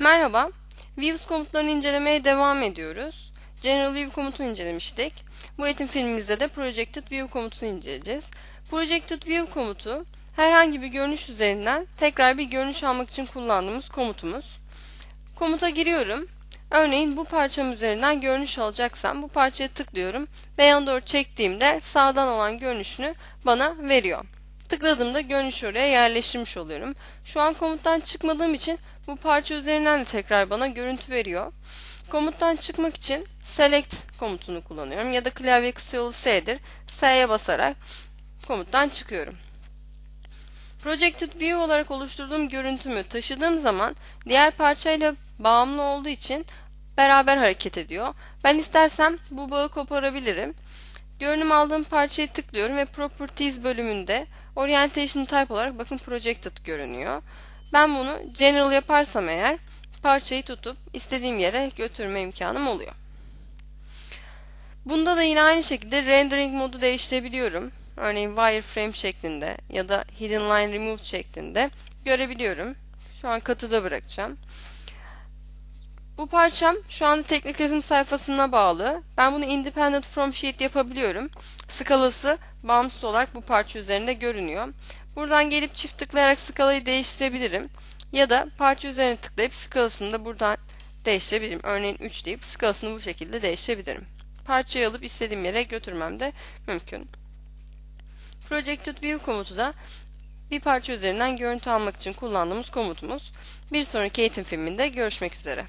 Merhaba, Views komutlarını incelemeye devam ediyoruz. General View komutunu incelemiştik. Bu eğitim filmimizde de Projected View komutunu inceleyeceğiz. Projected View komutu herhangi bir görünüş üzerinden tekrar bir görünüş almak için kullandığımız komutumuz. Komuta giriyorum. Örneğin bu parçam üzerinden görünüş alacaksam bu parçaya tıklıyorum ve yana doğru çektiğimde sağdan olan görünüşünü bana veriyor. Tıkladığımda görünüş oraya yerleştirmiş oluyorum. Şu an komuttan çıkmadığım için bu parça üzerinden de tekrar bana görüntü veriyor. Komuttan çıkmak için select komutunu kullanıyorum ya da klavye kısa yolu S'dir. S'ye basarak komuttan çıkıyorum. Projected View olarak oluşturduğum görüntümü taşıdığım zaman diğer parçayla bağımlı olduğu için beraber hareket ediyor. Ben istersem bu bağı koparabilirim. Görünüm aldığım parçayı tıklıyorum ve Properties bölümünde Orientation Type olarak bakın Projected görünüyor. Ben bunu General yaparsam eğer parçayı tutup istediğim yere götürme imkanım oluyor. Bunda da yine aynı şekilde rendering modu değiştirebiliyorum. Örneğin wireframe şeklinde ya da hidden line remove şeklinde görebiliyorum. Şu an katıda bırakacağım. Bu parçam şu anda teknik resim sayfasına bağlı. Ben bunu independent from sheet yapabiliyorum. Skalası bağımsız olarak bu parça üzerinde görünüyor. Buradan gelip çift tıklayarak skalayı değiştirebilirim. Ya da parça üzerine tıklayıp skalasını da buradan değiştirebilirim. Örneğin 3 deyip skalasını bu şekilde değiştirebilirim. Parçayı alıp istediğim yere götürmem de mümkün. Projected View komutu da bir parça üzerinden görüntü almak için kullandığımız komutumuz. Bir sonraki eğitim filminde görüşmek üzere.